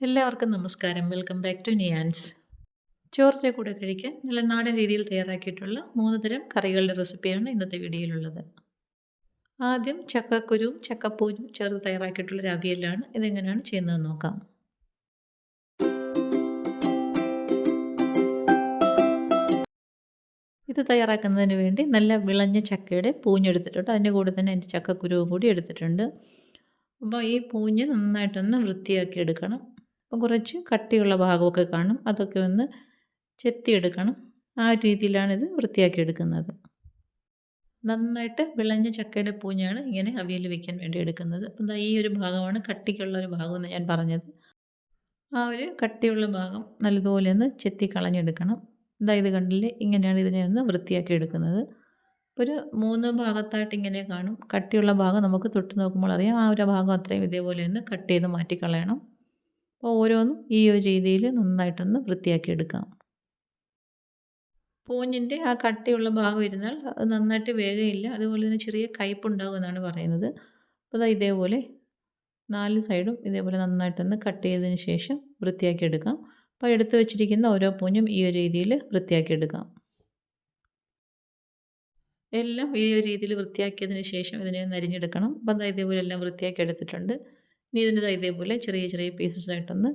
എല്ലാവർക്കും നമസ്കാരം. Welcome back to നിയാൻസ് ചോറിന്റെ കൂടെ കഴിക്കാൻ നല്ല നാടൻ രീതിയിൽ തയ്യാറാക്കിയിട്ടുള്ള മൂന്ന് തരം കറികളുടെ റെസിപ്പിയാണ് ഇന്നത്തെ വീഡിയോയിലുള്ളത്. ആദ്യം ചക്കക്കുരുവും ചക്കപ്പൂരും ചേർത്ത് തയ്യാറാക്കിയിട്ടുള്ള ഒരു അവിയലാണ് ഇതെങ്ങനെയാണ് ചെയ്യുന്നതെന്ന് നോക്കാം. ഇത് തയ്യാറാക്കുന്നതിന് വേണ്ടി നല്ല വിളഞ്ഞ ചക്കയുടെ പൂഞ്ഞെടുത്തിട്ടുണ്ട് അതിന്റെ കൂടെ തന്നെ എന്റെ ചക്കക്കുരുവും കൂടി എടുത്തിട്ടുണ്ട്. അപ്പോൾ ഈ പൂഞ്ഞ് നന്നായിട്ടൊന്ന് വൃത്തിയാക്കി എടുക്കണം അപ്പം കുറച്ച് കട്ടിയുള്ള ഭാഗമൊക്കെ കാണും. അതൊക്കെ ഒന്ന് ചെത്തിയെടുക്കണം. ആ രീതിയിലാണിത് വൃത്തിയാക്കി എടുക്കുന്നത് നന്നായിട്ട് വിളഞ്ഞ ചക്കയുടെ പൂഞ്ഞാണ് ഇങ്ങനെ അവിയൽ വെക്കാൻ വേണ്ടി എടുക്കുന്നത്. അപ്പം ഈ ഒരു ഭാഗമാണ് കട്ടിക്കുള്ള ഒരു ഭാഗമെന്ന് ഞാൻ പറഞ്ഞത്. ആ ഒരു കട്ടിയുള്ള ഭാഗം നല്ലതുപോലെ ഒന്ന് ചെത്തി കളഞ്ഞെടുക്കണം. ഇതാ ഇത് കണ്ടില്ലേ? ഇങ്ങനെയാണ് ഇതിനെ ഒന്ന് വൃത്തിയാക്കി എടുക്കുന്നത് ഒരു മൂന്ന് ഭാഗത്തായിട്ട് ഇങ്ങനെ കാണും. കട്ടിയുള്ള ഭാഗം നമുക്ക് തൊട്ട് നോക്കുമ്പോൾ അറിയാം ആ ഒരു ഭാഗം അത്രയും ഇതേപോലെ ഒന്ന് കട്ട് ചെയ്ത് മാറ്റി കളയണം അപ്പോൾ ഓരോന്നും ഈ ഒരു രീതിയിൽ നന്നായിട്ടൊന്ന് വൃത്തിയാക്കി എടുക്കാം. പൂഞ്ഞിന്റെ ആ കട്ടിയുള്ള ഭാഗം ഇരുന്നാൽ അത് നന്നായിട്ട് വേഗയില്ല അതുപോലെ തന്നെ ചെറിയ കയ്പുണ്ടാകും എന്നാണ് പറയുന്നത്. അപ്പോൾ അതാ ഇതേപോലെ നാല് സൈഡും ഇതേപോലെ നന്നായിട്ടൊന്ന് കട്ട് ചെയ്തതിന് ശേഷം വൃത്തിയാക്കി എടുക്കാം. അപ്പോൾ എടുത്തു വെച്ചിരിക്കുന്ന ഓരോ പൂഞ്ഞും ഈ ഒരു രീതിയിൽ വൃത്തിയാക്കി എടുക്കാം. എല്ലാം ഈ ഒരു രീതിയിൽ വൃത്തിയാക്കിയതിന് ശേഷം ഇതിനെ നരിഞ്ഞെടുക്കണം അപ്പോൾ അതാ ഇതേപോലെ എല്ലാം വൃത്തിയാക്കി എടുത്തിട്ടുണ്ട്. ഇനി ഇതിന്റെ ഇതേപോലെ ചെറിയ ചെറിയ പീസസ് ആയിട്ടൊന്ന്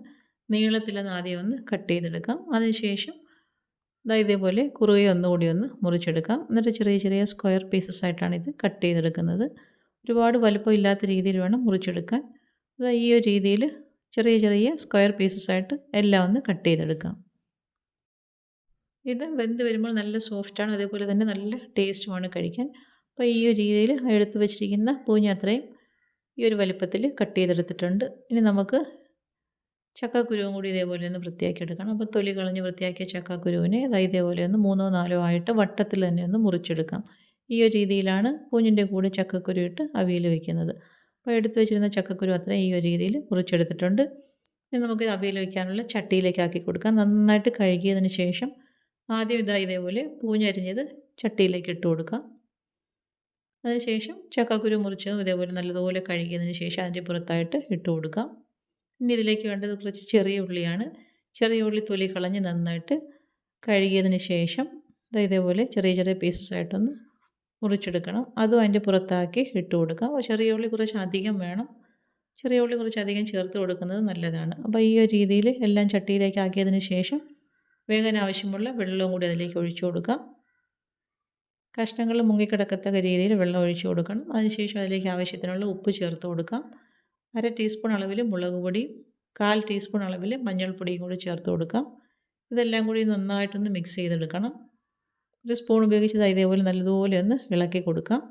നീളത്തിലൊന്ന് ആദ്യം ഒന്ന് കട്ട് ചെയ്തെടുക്കാം. അതിനുശേഷം ഇതാ ഇതേപോലെ കുറുകെ ഒന്നുകൂടി ഒന്ന് മുറിച്ചെടുക്കാം. എന്നിട്ട് ചെറിയ ചെറിയ സ്ക്വയർ പീസസ് ആയിട്ടാണ് ഇത് കട്ട് ചെയ്തെടുക്കുന്നത്. ഒരുപാട് വലുപ്പം ഇല്ലാത്ത രീതിയിൽ വേണം മുറിച്ചെടുക്കാൻ. അത് ഈ ഒരു രീതിയിൽ ചെറിയ ചെറിയ സ്ക്വയർ പീസസ് ആയിട്ട് എല്ലാം ഒന്ന് കട്ട് ചെയ്തെടുക്കാം. ഇത് വെന്ത് വരുമ്പോൾ നല്ല സോഫ്റ്റാണ് അതേപോലെ തന്നെ നല്ല ടേസ്റ്റുമാണ് കഴിക്കാൻ. അപ്പോൾ ഈ ഒരു രീതിയിൽ എടുത്ത് വെച്ചിരിക്കുന്ന പൂഞ്ഞത്രയും ഈ ഒരു വലിപ്പത്തിൽ കട്ട് ചെയ്തെടുത്തിട്ടുണ്ട്. ഇനി നമുക്ക് ചക്കക്കുരുവും കൂടി ഇതേപോലെ ഒന്ന് വൃത്തിയാക്കി എടുക്കണം. അപ്പോൾ തൊലി കളഞ്ഞ് വൃത്തിയാക്കിയ ചക്കക്കുരുവിനെ ഇതേപോലെ ഒന്ന് മൂന്നോ നാലോ ആയിട്ട് വട്ടത്തിൽ തന്നെ ഒന്ന് മുറിച്ചെടുക്കാം. ഈ ഒരു രീതിയിലാണ് പൂഞ്ഞിന്റെ കൂടെ ചക്കക്കുരു ഇട്ട് അവിയൽ വയ്ക്കുന്നത് അപ്പോൾ എടുത്തു വെച്ചിരുന്ന ചക്കക്കുരു അത്ര ഈ ഒരു രീതിയിൽ മുറിച്ചെടുത്തിട്ടുണ്ട്. ഇനി നമുക്ക് അവിയൽ വയ്ക്കാനുള്ള ചട്ടിയിലേക്ക് ആക്കി കൊടുക്കാം. നന്നായിട്ട് കഴുകിയതിന് ശേഷം ആദ്യം ഇതാ ഇതേപോലെ പൂഞ്ഞരിഞ്ഞത് ചട്ടിയിലേക്ക് ഇട്ട് കൊടുക്കാം. അതിനുശേഷം ചക്കക്കുരു മുറിച്ചതും ഇതേപോലെ നല്ലതുപോലെ കഴുകിയതിന് ശേഷം അതിന്റെ പുറത്തായിട്ട് ഇട്ട് കൊടുക്കാം. ഇനി ഇതിലേക്ക് വേണ്ടത് കുറച്ച് ചെറിയ ഉള്ളിയാണ്. ചെറിയ ഉള്ളി തൊലി കളഞ്ഞ് നന്നായിട്ട് കഴുകിയതിന് ശേഷം ഇതേപോലെ ചെറിയ ചെറിയ പീസസ് ആയിട്ടൊന്ന് മുറിച്ചെടുക്കണം. അതും അതിന്റെ പുറത്താക്കി ഇട്ട് കൊടുക്കാം. ചെറിയ ഉള്ളി കുറച്ച് അധികം വേണം. ചെറിയ ഉള്ളി കുറച്ച് അധികം ചേർത്ത് കൊടുക്കുന്നത് നല്ലതാണ്. അപ്പോൾ ഈ ഒരു രീതിയിൽ എല്ലാം ചട്ടിയിലേക്ക് ആക്കിയതിന് ശേഷം വേഗം ആവശ്യമുള്ള വെള്ളവും കൂടി അതിലേക്ക് ഒഴിച്ചു കൊടുക്കാം. കഷ്ണങ്ങൾ മുങ്ങിക്കിടക്കത്തക്ക രീതിയിൽ വെള്ളം ഒഴിച്ചു കൊടുക്കണം. അതിനുശേഷം അതിലേക്ക് ആവശ്യത്തിനുള്ള ഉപ്പ് ചേർത്ത് കൊടുക്കാം. അര ടീസ്പൂൺ അളവിൽ മുളക് പൊടി കാൽ ടീസ്പൂൺ അളവിൽ മഞ്ഞൾപ്പൊടിയും കൂടി ചേർത്ത് കൊടുക്കാം. ഇതെല്ലാം കൂടി നന്നായിട്ടൊന്ന് മിക്സ് ചെയ്തെടുക്കണം. ഒരു സ്പൂൺ ഉപയോഗിച്ച് ഇതേപോലെ നല്ലതുപോലെ ഒന്ന് ഇളക്കി കൊടുക്കാം.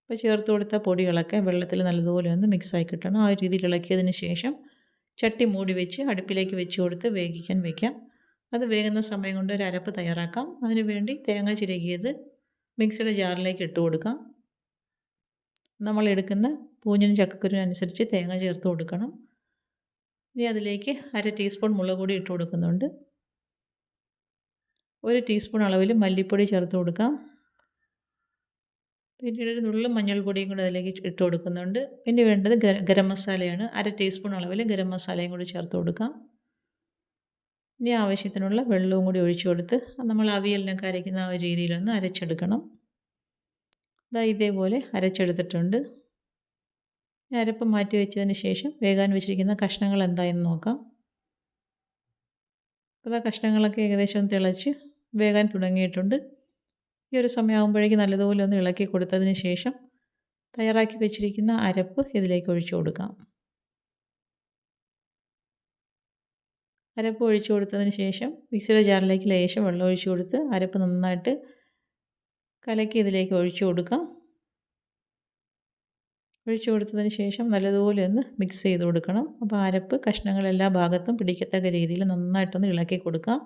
അപ്പോൾ ചേർത്ത് കൊടുത്ത പൊടികളൊക്കെ വെള്ളത്തിൽ നല്ലതുപോലെ ഒന്ന് മിക്സായി കിട്ടണം. ആ രീതിയിൽ ഇളക്കിയതിന് ശേഷം ചട്ടി മൂടി വെച്ച് അടുപ്പിലേക്ക് വെച്ച് കൊടുത്ത് വേവിക്കാൻ വയ്ക്കാം അത് വേകുന്ന സമയം കൊണ്ട് ഒരു അരപ്പ് തയ്യാറാക്കാം. അതിനുവേണ്ടി തേങ്ങ ചിരകിയത് മിക്സിയുടെ ജാറിലേക്ക് ഇട്ട് കൊടുക്കാം. നമ്മൾ എടുക്കുന്ന പൂഞ്ഞിനും ചക്കക്കുരുവിനനുസരിച്ച് തേങ്ങ ചേർത്ത് കൊടുക്കണം. ഇനി അതിലേക്ക് അര ടീസ്പൂൺ മുളക് പൊടി ഇട്ട് കൊടുക്കുന്നുണ്ട്. ഒരു ടീസ്പൂൺ അളവിൽ മല്ലിപ്പൊടി ചേർത്ത് കൊടുക്കാം. പിന്നീട് ഒരു നുള്ളു മഞ്ഞൾപ്പൊടിയും കൂടി അതിലേക്ക് ഇട്ട് കൊടുക്കുന്നുണ്ട്. പിന്നെ വേണ്ടത് ഗരം മസാലയാണ്. അര ടീസ്പൂൺ അളവിൽ ഗരം മസാലയും കൂടി ചേർത്ത് കൊടുക്കാം. ഇനി ആവശ്യത്തിനുള്ള വെള്ളവും കൂടി ഒഴിച്ചു കൊടുത്ത് നമ്മൾ അവിയലിനൊക്കെ അരയ്ക്കുന്ന ആ ഒരു രീതിയിലൊന്ന് അരച്ചെടുക്കണം. ഇതാ ഇതേപോലെ അരച്ചെടുത്തിട്ടുണ്ട്. അരപ്പ് മാറ്റി വെച്ചതിന് ശേഷം വേഗാൻ വെച്ചിരിക്കുന്ന കഷ്ണങ്ങൾ എന്തായെന്ന് നോക്കാം. അപ്പോൾ ആ കഷ്ണങ്ങളൊക്കെ ഏകദേശം തിളച്ച് വേഗാൻ തുടങ്ങിയിട്ടുണ്ട്. ഈ ഒരു സമയമാകുമ്പോഴേക്കും നല്ലതുപോലെ ഒന്ന് ഇളക്കി കൊടുത്തതിന് ശേഷം തയ്യാറാക്കി വെച്ചിരിക്കുന്ന അരപ്പ് ഇതിലേക്ക് ഒഴിച്ചു കൊടുക്കാം. അരപ്പ് ഒഴിച്ചു കൊടുത്തതിന് ശേഷം മിക്സിയുടെ ജാറിലേക്ക് ലേശം വെള്ളം ഒഴിച്ചു കൊടുത്ത് അരപ്പ് നന്നായിട്ട് കലക്കി ഇതിലേക്ക് ഒഴിച്ചു കൊടുക്കാം. ഒഴിച്ചു കൊടുത്തതിന് ശേഷം നല്ലതുപോലെ ഒന്ന് മിക്സ് ചെയ്ത് കൊടുക്കണം. അപ്പോൾ അരപ്പ് കഷ്ണങ്ങൾ എല്ലാ ഭാഗത്തും പിടിക്കത്തക്ക രീതിയിൽ നന്നായിട്ടൊന്ന് ഇളക്കി കൊടുക്കാം.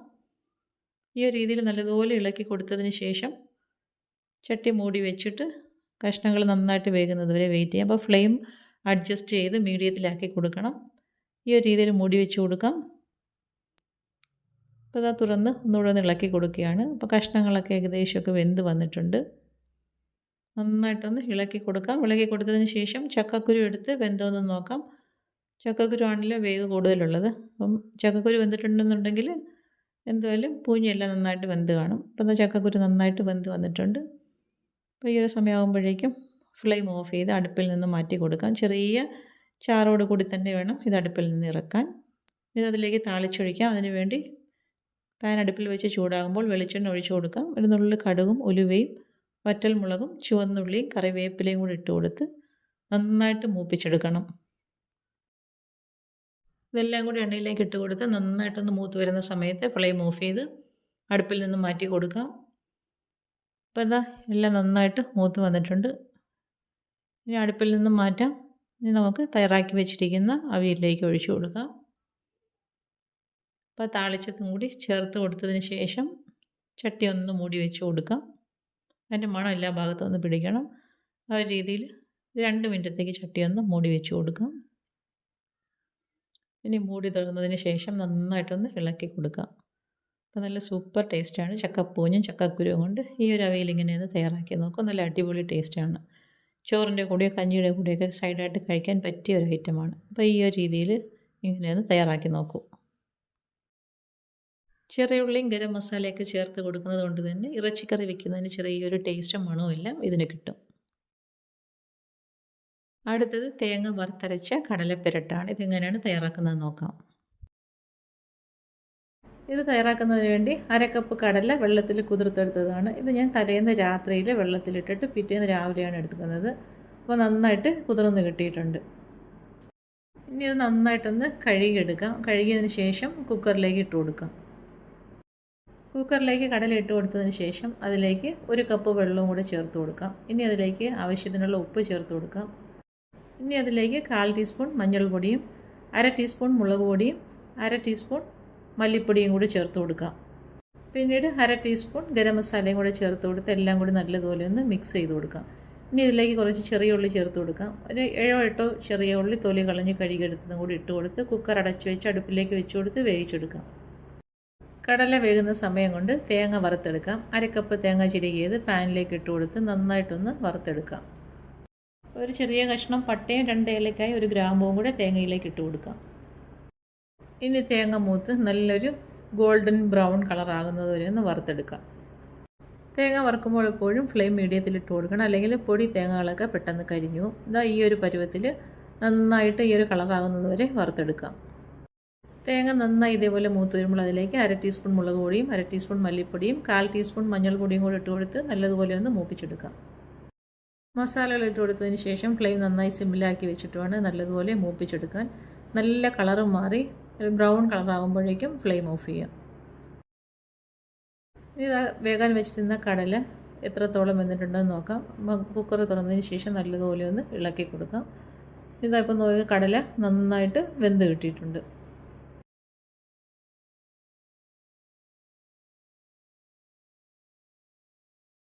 ഈ ഒരു രീതിയിൽ നല്ലതുപോലെ ഇളക്കി കൊടുത്തതിന് ശേഷം ചട്ടി മൂടി വെച്ചിട്ട് കഷ്ണങ്ങൾ നന്നായിട്ട് വേകുന്നത് വരെ വെയിറ്റ് ചെയ്യാം. അപ്പോൾ ഫ്ലെയിം അഡ്ജസ്റ്റ് ചെയ്ത് മീഡിയത്തിലാക്കി കൊടുക്കണം. ഈ ഒരു രീതിയിൽ മൂടി വെച്ച് കൊടുക്കാം. അപ്പോൾ ഇതാ തുറന്ന് ഒന്നുകൂടെ ഒന്ന് ഇളക്കി കൊടുക്കുകയാണ്. അപ്പോൾ കഷ്ണങ്ങളൊക്കെ ഏകദേശമൊക്കെ വെന്ത് വന്നിട്ടുണ്ട്. നന്നായിട്ടൊന്ന് ഇളക്കി കൊടുക്കാം. ഇളക്കി കൊടുത്തതിന് ശേഷം ചക്കക്കുരു എടുത്ത് വെന്തോന്ന് നോക്കാം. ചക്കക്കുരു ആണല്ലോ വേവ് കൂടുതലുള്ളത്. അപ്പം ചക്കക്കുരു വെന്തിട്ടുണ്ടെന്നുണ്ടെങ്കിൽ എന്തായാലും പൂഞ്ഞെല്ലാം നന്നായിട്ട് വെന്ത് കാണും. അപ്പം എന്താ ചക്കക്കുരു നന്നായിട്ട് വെന്ത് വന്നിട്ടുണ്ട്. അപ്പോൾ ഈ ഒരു സമയമാകുമ്പോഴേക്കും ഫ്ലെയിം ഓഫ് ചെയ്ത് അടുപ്പിൽ നിന്ന് മാറ്റി കൊടുക്കാം. ചെറിയ ചാറോട് കൂടി തന്നെ വേണം ഇത് അടുപ്പിൽ നിന്ന് ഇറക്കാൻ. ഇത് അതിലേക്ക് താളിച്ചൊഴിക്കാം. അതിന് വേണ്ടി പാൻ അടുപ്പിൽ വെച്ച് ചൂടാകുമ്പോൾ വെളിച്ചെണ്ണ ഒഴിച്ചു കൊടുക്കാം. ഒരു നുള്ളിൽ കടുകും ഉലുവയും വറ്റൽമുളകും ചുവന്നുള്ളിയും കറിവേപ്പിലയും കൂടി ഇട്ട് കൊടുത്ത് നന്നായിട്ട് മൂപ്പിച്ചെടുക്കണം. ഇതെല്ലാം കൂടി എണ്ണയിലേക്ക് ഇട്ട് കൊടുത്ത് നന്നായിട്ടൊന്ന് മൂത്ത് വരുന്ന സമയത്ത് ഫ്ലെയിം ഓഫ് ചെയ്ത് അടുപ്പിൽ നിന്ന് മാറ്റി കൊടുക്കാം. അപ്പോൾ എന്താ എല്ലാം നന്നായിട്ട് മൂത്ത് വന്നിട്ടുണ്ട്. ഇനി അടുപ്പിൽ നിന്ന് മാറ്റാം. ഇനി നമുക്ക് തയ്യാറാക്കി വെച്ചിരിക്കുന്ന അവിയലിലേക്ക് ഒഴിച്ചു കൊടുക്കാം. അപ്പോൾ താളിച്ചതും കൂടി ചേർത്ത് കൊടുത്തതിന് ശേഷം ചട്ടി ഒന്ന് മൂടി വെച്ച് കൊടുക്കാം. അതിന്റെ മണം എല്ലാ ഭാഗത്തും ഒന്ന് പിടിക്കണം. ആ ഒരു രീതിയിൽ രണ്ട് മിനിറ്റത്തേക്ക് ചട്ടി ഒന്ന് മൂടി വെച്ച് കൊടുക്കാം. ഇനി മൂടി തുറന്നതിന് ശേഷം നന്നായിട്ടൊന്ന് ഇളക്കി കൊടുക്കാം. അപ്പോൾ നല്ല സൂപ്പർ ടേസ്റ്റാണ്. ചക്കപ്പൂഞ്ഞും ചക്കക്കുരുവും കൊണ്ട് ഈ ഒരു അവയിൽ ഇങ്ങനെയൊന്ന് തയ്യാറാക്കി നോക്കും. നല്ല അടിപൊളി ടേസ്റ്റാണ്. ചോറിന്റെ കൂടെയോ കഞ്ഞിയുടെ കൂടെയൊക്കെ സൈഡായിട്ട് കഴിക്കാൻ പറ്റിയ ഒരു ഐറ്റമാണ്. അപ്പോൾ ഈ ഒരു രീതിയിൽ ഇങ്ങനെയൊന്ന് തയ്യാറാക്കി നോക്കൂ. ചെറിയ ഉള്ളിയും ഗരം മസാലയൊക്കെ ചേർത്ത് കൊടുക്കുന്നത് കൊണ്ട് തന്നെ ഇറച്ചിക്കറി വെക്കുന്നതിന് ചെറിയൊരു ടേസ്റ്റും മണവും എല്ലാം ഇതിന് കിട്ടും. അടുത്തത് തേങ്ങ വറുത്തരച്ച കടലപ്പിരട്ടാണ്. ഇതെങ്ങനെയാണ് തയ്യാറാക്കുന്നത് നോക്കാം. ഇത് തയ്യാറാക്കുന്നതിന് വേണ്ടി അരക്കപ്പ് കടല വെള്ളത്തിൽ കുതിർത്തെടുത്തതാണ്. ഇത് ഞാൻ തലേന്ന് രാത്രിയിൽ വെള്ളത്തിലിട്ടിട്ട് പിറ്റേന്ന് രാവിലെയാണ് എടുക്കുന്നത്. അപ്പോൾ നന്നായിട്ട് കുതിർന്ന് കിട്ടിയിട്ടുണ്ട്. ഇനി ഇത് നന്നായിട്ടൊന്ന് കഴുകിയെടുക്കാം. കഴുകിയതിന് ശേഷം കുക്കറിലേക്ക് ഇട്ട് കൊടുക്കാം. കുക്കറിലേക്ക് കടല ഇട്ട് കൊടുത്തതിന് ശേഷം അതിലേക്ക് ഒരു കപ്പ് വെള്ളവും കൂടെ ചേർത്ത് കൊടുക്കാം. ഇനി അതിലേക്ക് ആവശ്യത്തിനുള്ള ഉപ്പ് ചേർത്ത് കൊടുക്കാം. ഇനി അതിലേക്ക് കാൽ ടീസ്പൂൺ മഞ്ഞൾപ്പൊടിയും അര ടീസ്പൂൺ മുളക് പൊടിയും അര ടീസ്പൂൺ മല്ലിപ്പൊടിയും കൂടി ചേർത്ത് കൊടുക്കാം. പിന്നീട് അര ടീസ്പൂൺ ഗരം മസാലയും കൂടെ ചേർത്ത് കൊടുത്ത് എല്ലാം കൂടി നല്ലതുപോലെ ഒന്ന് മിക്സ് ചെയ്ത് കൊടുക്കാം. ഇനി ഇതിലേക്ക് കുറച്ച് ചെറിയ ഉള്ളി ചേർത്ത് കൊടുക്കാം. ഒരു ഏഴോ എട്ടോ ചെറിയ ഉള്ളി തൊലി കളഞ്ഞ് കഴുകിയെടുത്തതും കൂടി ഇട്ട് കൊടുത്ത് കുക്കർ അടച്ചു വെച്ച് അടുപ്പിലേക്ക് വെച്ച് കൊടുത്ത് വേവിച്ചെടുക്കാം. കടല വേകുന്ന സമയം കൊണ്ട് തേങ്ങ വറുത്തെടുക്കാം. അരക്കപ്പ് തേങ്ങ ചിരുകിയത് പാനിലേക്ക് ഇട്ട് കൊടുത്ത് നന്നായിട്ടൊന്ന് വറുത്തെടുക്കാം. ഒരു ചെറിയ കഷ്ണം പട്ടയും രണ്ട് ഏലക്കായി ഒരു ഗ്രാമ്പവും കൂടെ തേങ്ങയിലേക്ക് ഇട്ട് കൊടുക്കാം. ഇനി തേങ്ങ മൂത്ത് നല്ലൊരു ഗോൾഡൻ ബ്രൗൺ കളർ ആകുന്നത് വരെ ഒന്ന് വറുത്തെടുക്കാം. തേങ്ങ വറുക്കുമ്പോൾ എപ്പോഴും ഫ്ലെയിം മീഡിയത്തിൽ ഇട്ട് കൊടുക്കണം. അല്ലെങ്കിൽ പൊടി തേങ്ങകളൊക്കെ പെട്ടെന്ന് കരിഞ്ഞു. ഇതാ ഈ ഒരു പരുവത്തിൽ നന്നായിട്ട് ഈ ഒരു കളറാകുന്നത് വരെ വറുത്തെടുക്കാം. തേങ്ങ നന്നായി ഇതേപോലെ മൂത്ത് വരുമ്പോൾ അതിലേക്ക് അര ടീസ്പൂൺ മുളക് പൊടിയും അര ടീസ്പൂൺ മല്ലിപ്പൊടിയും കാൽ ടീസ്പൂൺ മഞ്ഞൾപ്പൊടിയും കൂടി ഇട്ട് കൊടുത്ത് നല്ലതുപോലെ ഒന്ന് മൂപ്പിച്ചെടുക്കാം. മസാലകൾ ഇട്ട് കൊടുത്തതിന് ശേഷം ഫ്ലെയിം നന്നായി സിമ്മിലാക്കി വെച്ചിട്ട് വേണം നല്ലതുപോലെ മൂപ്പിച്ചെടുക്കാൻ. നല്ല കളറ് മാറി ഒരു ബ്രൗൺ കളറാകുമ്പോഴേക്കും ഫ്ലെയിം ഓഫ് ചെയ്യാം. ഇനി വേഗം വെച്ചിരുന്ന കടല എത്രത്തോളം വെന്തിട്ടുണ്ടെന്ന് നോക്കാം. കുക്കർ തുറന്നതിന് ശേഷം നല്ലതുപോലെ ഒന്ന് ഇളക്കി കൊടുക്കാം. ഇതാ ഇപ്പം നോക്കി കടല നന്നായിട്ട് വെന്ത് കിട്ടിയിട്ടുണ്ട്.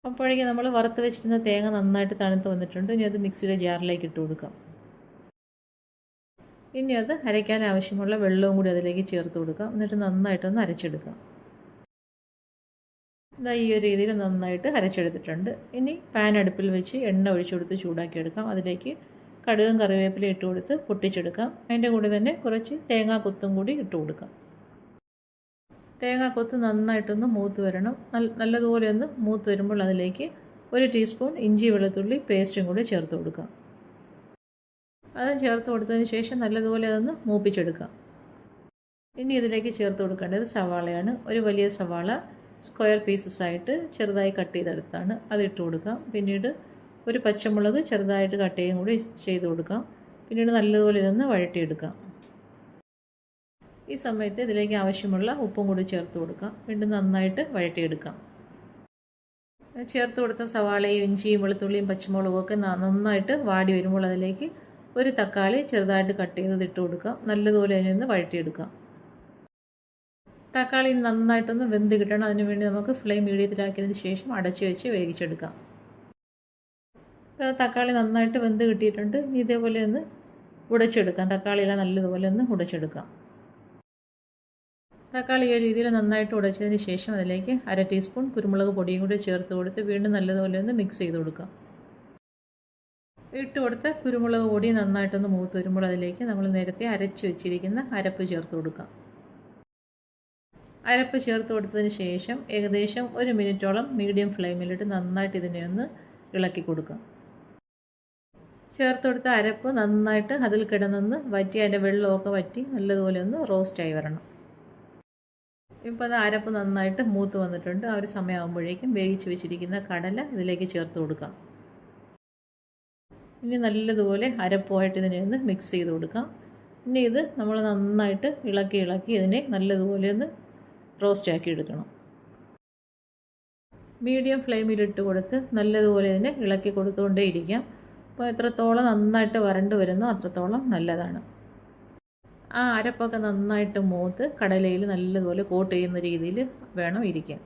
അപ്പോഴേക്കും നമ്മൾ വറുത്ത് വെച്ചിരുന്ന തേങ്ങ നന്നായിട്ട് തണുത്ത് വന്നിട്ടുണ്ട്. ഇനി അത് മിക്സിയുടെ ജാറിലേക്ക് ഇട്ട് കൊടുക്കാം. ഇനി അത് അരയ്ക്കാൻ ആവശ്യമുള്ള വെള്ളവും കൂടി അതിലേക്ക് ചേർത്ത് കൊടുക്കാം. എന്നിട്ട് നന്നായിട്ടൊന്ന് അരച്ചെടുക്കാം. ഇതാ ഈ ഒരു രീതിയിൽ നന്നായിട്ട് അരച്ചെടുത്തിട്ടുണ്ട്. ഇനി പാൻ അടുപ്പിൽ വെച്ച് എണ്ണ ഒഴിച്ചു കൊടുത്ത് ചൂടാക്കിയെടുക്കാം. അതിലേക്ക് കടുകും കറിവേപ്പില ഇട്ട് കൊടുത്ത് പൊട്ടിച്ചെടുക്കാം. അതിന്റെ കൂടെ തന്നെ കുറച്ച് തേങ്ങാ കൊത്തും കൂടി ഇട്ട് കൊടുക്കാം. തേങ്ങാ കൊത്ത് നന്നായിട്ടൊന്ന് മൂത്ത് വരണം. നല്ലതുപോലെ ഒന്ന് മൂത്ത് വരുമ്പോൾ അതിലേക്ക് ഒരു ടീസ്പൂൺ ഇഞ്ചി വെളുത്തുള്ളി പേസ്റ്റും കൂടി ചേർത്ത് കൊടുക്കാം. അത് ചേർത്ത് കൊടുത്തതിന് ശേഷം നല്ലതുപോലെ അതൊന്ന് മൂപ്പിച്ചെടുക്കാം. ഇനി ഇതിലേക്ക് ചേർത്ത് കൊടുക്കേണ്ടത് സവാളയാണ്. ഒരു വലിയ സവാള സ്ക്വയർ പീസസ് ആയിട്ട് ചെറുതായി കട്ട് ചെയ്തെടുത്താണ്. അതിട്ട് കൊടുക്കാം. പിന്നീട് ഒരു പച്ചമുളക് ചെറുതായിട്ട് കട്ട് ചെയ്യും കൂടി ചെയ്ത് കൊടുക്കാം. പിന്നീട് നല്ലതുപോലെ ഇതൊന്ന് വഴട്ടിയെടുക്കാം ഈ സമയത്ത് ഇതിലേക്ക് ആവശ്യമുള്ള ഉപ്പും കൂടി ചേർത്ത് കൊടുക്കാം. വീണ്ടും നന്നായിട്ട് വഴറ്റിയെടുക്കാം. ചേർത്ത് കൊടുത്ത സവാളയും ഇഞ്ചിയും വെളുത്തുള്ളിയും പച്ചമുളകും ഒക്കെ നന്നായിട്ട് വാടി വരുമ്പോൾ അതിലേക്ക് ഒരു തക്കാളി ചെറുതായിട്ട് കട്ട് ചെയ്തത് ഇട്ട് കൊടുക്കാം. നല്ലതുപോലെ അതിനൊന്ന് വഴറ്റിയെടുക്കാം. തക്കാളി നന്നായിട്ടൊന്ന് വെന്ത് കിട്ടണം. അതിന് വേണ്ടി നമുക്ക് ഫ്ലെയിം മീഡിയത്തിലാക്കിയതിന് ശേഷം അടച്ചു വെച്ച് വേവിച്ചെടുക്കാം. തക്കാളി നന്നായിട്ട് വെന്ത് കിട്ടിയിട്ടുണ്ട്. ഇതേപോലെ ഒന്ന് ഉടച്ചെടുക്കാം. തക്കാളിയെല്ലാം നല്ലതുപോലെ ഒന്ന് ഉടച്ചെടുക്കാം. തക്കാളി ഈ രീതിയിൽ നന്നായിട്ട് ഉടച്ചതിന് ശേഷം അതിലേക്ക് അര ടീസ്പൂൺ കുരുമുളക് പൊടിയും കൂടി ചേർത്ത് കൊടുത്ത് വീണ്ടും നല്ലതുപോലെ ഒന്ന് മിക്സ് ചെയ്ത് കൊടുക്കാം. ഇട്ട് കൊടുത്ത് കുരുമുളക് പൊടി നന്നായിട്ടൊന്ന് മൂത്ത് വരുമ്പോൾ അതിലേക്ക് നമ്മൾ നേരത്തെ അരച്ച് വെച്ചിരിക്കുന്ന അരപ്പ് ചേർത്ത് കൊടുക്കാം. അരപ്പ് ചേർത്ത് കൊടുത്തതിന് ശേഷം ഏകദേശം ഒരു മിനിറ്റോളം മീഡിയം ഫ്ലെയിമിലിട്ട് നന്നായിട്ട് ഇതിനെ ഒന്ന് ഇളക്കി കൊടുക്കാം. ചേർത്ത് കൊടുത്ത അരപ്പ് നന്നായിട്ട് അതിൽ കിടന്നൊന്ന് വറ്റി അതിന്റെ വെള്ളമൊക്കെ വറ്റി നല്ലതുപോലെ ഒന്ന് റോസ്റ്റായി വരണം. ഇപ്പോൾ അത് അരപ്പ് നന്നായിട്ട് മൂത്ത് വന്നിട്ടുണ്ട്. ആ ഒരു സമയമാകുമ്പോഴേക്കും വേവിച്ച് വെച്ചിരിക്കുന്ന കടല ഇതിലേക്ക് ചേർത്ത് കൊടുക്കാം. ഇനി നല്ലതുപോലെ അരപ്പുമായിട്ട് ഇതിനെ ഒന്ന് മിക്സ് ചെയ്ത് കൊടുക്കാം. ഇനി ഇത് നമ്മൾ നന്നായിട്ട് ഇളക്കി ഇളക്കി ഇതിനെ നല്ലതുപോലെ ഒന്ന് റോസ്റ്റ് ആക്കി എടുക്കണം. മീഡിയം ഫ്ലെയിമിലിട്ട് കൊടുത്ത് നല്ലതുപോലെ ഇതിനെ ഇളക്കി കൊടുത്തുകൊണ്ടേയിരിക്കാം. അപ്പോൾ എത്രത്തോളം നന്നായിട്ട് വരണ്ട് വരുന്നോ അത്രത്തോളം നല്ലതാണ്. ആ അരപ്പൊക്കെ നന്നായിട്ട് മൂത്ത് കടലയിൽ നല്ലതുപോലെ കോട്ട് ചെയ്യുന്ന രീതിയിൽ വേണം ഇരിക്കാൻ.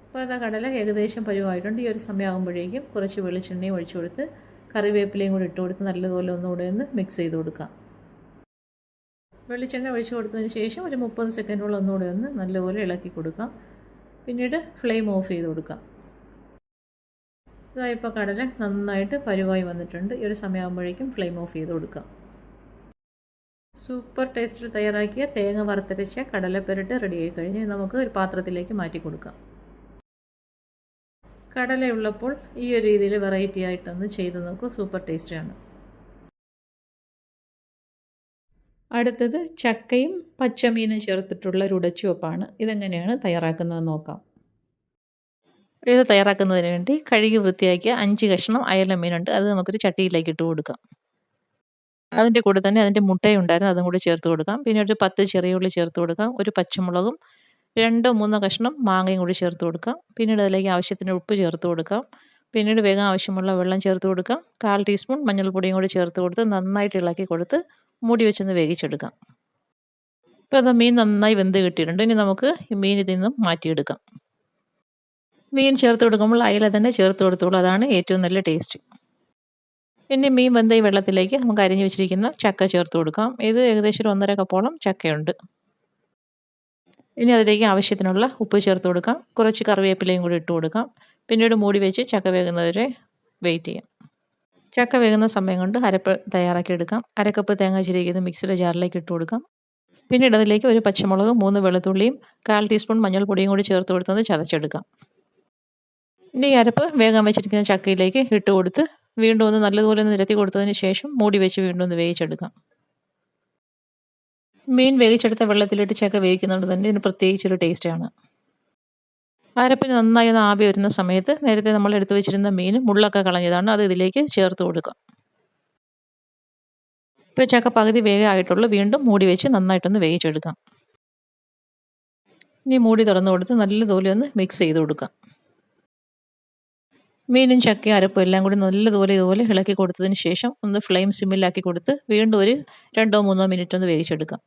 അപ്പോൾ അതാ കടല ഏകദേശം പരുവായിട്ടുണ്ട്. ഈ ഒരു സമയമാകുമ്പോഴേക്കും കുറച്ച് വെളിച്ചെണ്ണയും ഒഴിച്ചു കൊടുത്ത് കറിവേപ്പിലയും കൂടി ഇട്ട് കൊടുത്ത് നല്ലതുപോലെ ഒന്നുകൂടെ ഒന്ന് മിക്സ് ചെയ്ത് കൊടുക്കാം. വെളിച്ചെണ്ണ ഒഴിച്ചു കൊടുത്തതിന് ശേഷം ഒരു മുപ്പത് സെക്കൻഡോളം ഒന്നുകൂടെ ഒന്ന് നല്ലപോലെ ഇളക്കി കൊടുക്കാം. പിന്നീട് ഫ്ലെയിം ഓഫ് ചെയ്ത് കൊടുക്കാം. ഇതായിപ്പോൾ കടല നന്നായിട്ട് പരുവായി വന്നിട്ടുണ്ട്. ഈ ഒരു സമയമാകുമ്പോഴേക്കും ഫ്ലെയിം ഓഫ് ചെയ്ത് കൊടുക്കാം. സൂപ്പർ ടേസ്റ്റിൽ തയ്യാറാക്കിയ തേങ്ങ വറുത്തരച്ച കടലപ്പെരട്ട് റെഡിയായി കഴിഞ്ഞ് നമുക്ക് ഒരു പാത്രത്തിലേക്ക് മാറ്റി കൊടുക്കാം. കടലയുള്ളപ്പോൾ ഈ ഒരു രീതിയിൽ വെറൈറ്റി ആയിട്ടൊന്ന് ചെയ്ത് നോക്കൂ. സൂപ്പർ ടേസ്റ്റിയാണ് അടുത്തത് ചക്കയും പച്ചമീനും ചേർത്തിട്ടുള്ള ഒരു ഉടച്ചുവപ്പാണ്. ഇതെങ്ങനെയാണ് തയ്യാറാക്കുന്നത് നോക്കാം. ഇത് തയ്യാറാക്കുന്നതിന് വേണ്ടി കഴുകി വൃത്തിയാക്കിയ അഞ്ച് കഷ്ണം അയല മീനുണ്ട്. അത് നമുക്കൊരു ചട്ടിയിലേക്ക് ഇട്ട് കൊടുക്കാം. അതിന്റെ കൂടെ തന്നെ അതിന്റെ മുട്ടയുണ്ടായിരുന്നു അതും കൂടി ചേർത്ത് കൊടുക്കാം. പിന്നെ ഒരു പത്ത് ചെറിയ ഉള്ളി ചേർത്ത് കൊടുക്കാം. ഒരു പച്ചമുളകും രണ്ടോ മൂന്നോ കഷ്ണം മാങ്ങയും കൂടി ചേർത്ത് കൊടുക്കാം. പിന്നീട് അതിലേക്ക് ആവശ്യത്തിന് ഉപ്പ് ചേർത്ത് കൊടുക്കാം. പിന്നീട് വേഗം ആവശ്യമുള്ള വെള്ളം ചേർത്ത് കൊടുക്കാം. കാൽ ടീസ്പൂൺ മഞ്ഞൾപ്പൊടിയും കൂടി ചേർത്ത് കൊടുത്ത് നന്നായിട്ട് ഇളക്കി കൊടുത്ത് മൂടി വെച്ചൊന്ന് വേവിച്ചെടുക്കാം. ഇപ്പോൾ അത് മീൻ നന്നായി വെന്ത് കിട്ടിയിട്ടുണ്ട്. ഇനി നമുക്ക് ഈ മീൻ ഇതിൽ നിന്നും മാറ്റിയെടുക്കാം. മീൻ ചേർത്ത് കൊടുക്കുമ്പോൾ അയില തന്നെ ചേർത്ത് കൊടുത്തോളൂ. അതാണ് ഏറ്റവും നല്ല ടേസ്റ്റ്. ഇനി മീൻ വെന്ത ഈ വെള്ളത്തിലേക്ക് നമുക്ക് അരിഞ്ഞു വെച്ചിരിക്കുന്ന ചക്ക ചേർത്ത് കൊടുക്കാം. ഇത് ഏകദേശം ഒരു ഒന്നര കപ്പോളം ചക്കയുണ്ട്. ഇനി അതിലേക്ക് ആവശ്യത്തിനുള്ള ഉപ്പ് ചേർത്ത് കൊടുക്കാം. കുറച്ച് കറിവേപ്പിലയും കൂടി ഇട്ട് കൊടുക്കാം. പിന്നീട് മൂടി വെച്ച് ചക്ക വേകുന്നവരെ വെയിറ്റ് ചെയ്യാം. ചക്ക വേകുന്ന സമയം കൊണ്ട് അരപ്പ് തയ്യാറാക്കി എടുക്കാം. അരക്കപ്പ് തേങ്ങ ചിരിക്കുന്നത് മിക്സിയുടെ ജാറിലേക്ക് ഇട്ട് കൊടുക്കാം. പിന്നീട് അതിലേക്ക് ഒരു പച്ചമുളക് മൂന്ന് വെളുത്തുള്ളിയും കാൽ ടീസ്പൂൺ മഞ്ഞൾപ്പൊടിയും കൂടി ചേർത്ത് കൊടുത്തത് ചതച്ചെടുക്കാം. ഇനി അരപ്പ് വേഗം വെച്ചിരിക്കുന്ന ചക്കയിലേക്ക് ഇട്ട് കൊടുത്ത് വീണ്ടും ഒന്ന് നല്ലതുപോലെ ഒന്ന് നിരത്തി കൊടുത്തതിന് ശേഷം മൂടി വെച്ച് വീണ്ടും ഒന്ന് വേവിച്ചെടുക്കാം. മീൻ വേവിച്ചെടുത്ത വെള്ളത്തിലിട്ട് ചക്ക വേവിക്കുന്നതുകൊണ്ട് തന്നെ ഇതിന് പ്രത്യേകിച്ചൊരു ടേസ്റ്റാണ് അരപ്പിന് നന്നായി ഒന്ന് ആവി വരുന്ന സമയത്ത് നേരത്തെ നമ്മൾ എടുത്തു വെച്ചിരുന്ന മീൻ മുള്ളൊക്കെ കളഞ്ഞതാണ്. അത് ഇതിലേക്ക് ചേർത്ത് കൊടുക്കാം ഇപ്പോൾ ചക്ക പകുതി വേഗമായിട്ടുള്ളൂ വീണ്ടും മൂടി വെച്ച് നന്നായിട്ടൊന്ന് വേവിച്ചെടുക്കാം. ഇനി മൂടി തുറന്നു കൊടുത്ത് നല്ലതുപോലെ ഒന്ന് മിക്സ് ചെയ്ത് കൊടുക്കാം. മീനും ചക്കയും അരപ്പും എല്ലാം കൂടി നല്ലതുപോലെ ഇതുപോലെ ഇളക്കി കൊടുത്തതിന് ശേഷം ഒന്ന് ഫ്ലെയിം സിമ്മിലാക്കി കൊടുത്ത് വീണ്ടും ഒരു രണ്ടോ മൂന്നോ മിനിറ്റ് ഒന്ന് വേവിച്ചെടുക്കാം.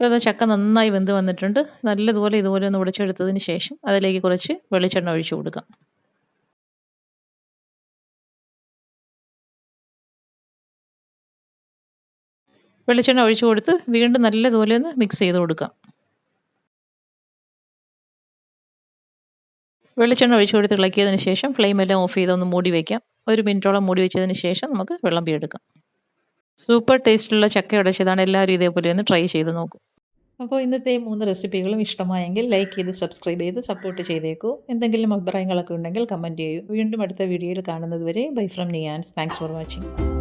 അത് ചക്ക നന്നായി വെന്ത് വന്നിട്ടുണ്ട്. നല്ലതുപോലെ ഇതുപോലെ ഒന്ന് ഉടച്ചെടുത്തതിന് ശേഷം അതിലേക്ക് കുറച്ച് വെളിച്ചെണ്ണ ഒഴിച്ചു കൊടുക്കാം. വെളിച്ചെണ്ണ ഒഴിച്ചു കൊടുത്ത് വീണ്ടും നല്ലതുപോലെ ഒന്ന് മിക്സ് ചെയ്ത് കൊടുക്കാം. വെളിച്ചെണ്ണ ഒഴിച്ചു കൊടുത്ത് ഇളക്കിയതിന് ശേഷം ഫ്ലെയിം എല്ലാം ഓഫ് ചെയ്ത് ഒന്ന് മൂടി വയ്ക്കാം ഒരു മിനിറ്റോളം മൂടി വെച്ചതിന് ശേഷം നമുക്ക് വെള്ളം വിളമ്പിയെടുക്കാം സൂപ്പർ ടേസ്റ്റുള്ള ചക്ക ഉടച്ചതാണ് എല്ലാവരും ഇതേപോലെ ഒന്ന് ട്രൈ ചെയ്ത് നോക്കും. അപ്പോൾ ഇന്നത്തെ മൂന്ന് റെസിപ്പികളും ഇഷ്ടമായെങ്കിൽ ലൈക്ക് ചെയ്ത് സബ്സ്ക്രൈബ് ചെയ്ത് സപ്പോർട്ട് ചെയ്തേക്കൂ. എന്തെങ്കിലും അഭിപ്രായങ്ങളൊക്കെ ഉണ്ടെങ്കിൽ കമന്റ് ചെയ്യൂ. വീണ്ടും അടുത്ത വീഡിയോയിൽ കാണുന്നത് വരെ ബൈ ഫ്രം നിയാൻസ് താങ്ക്സ് ഫോർ വാച്ചിങ്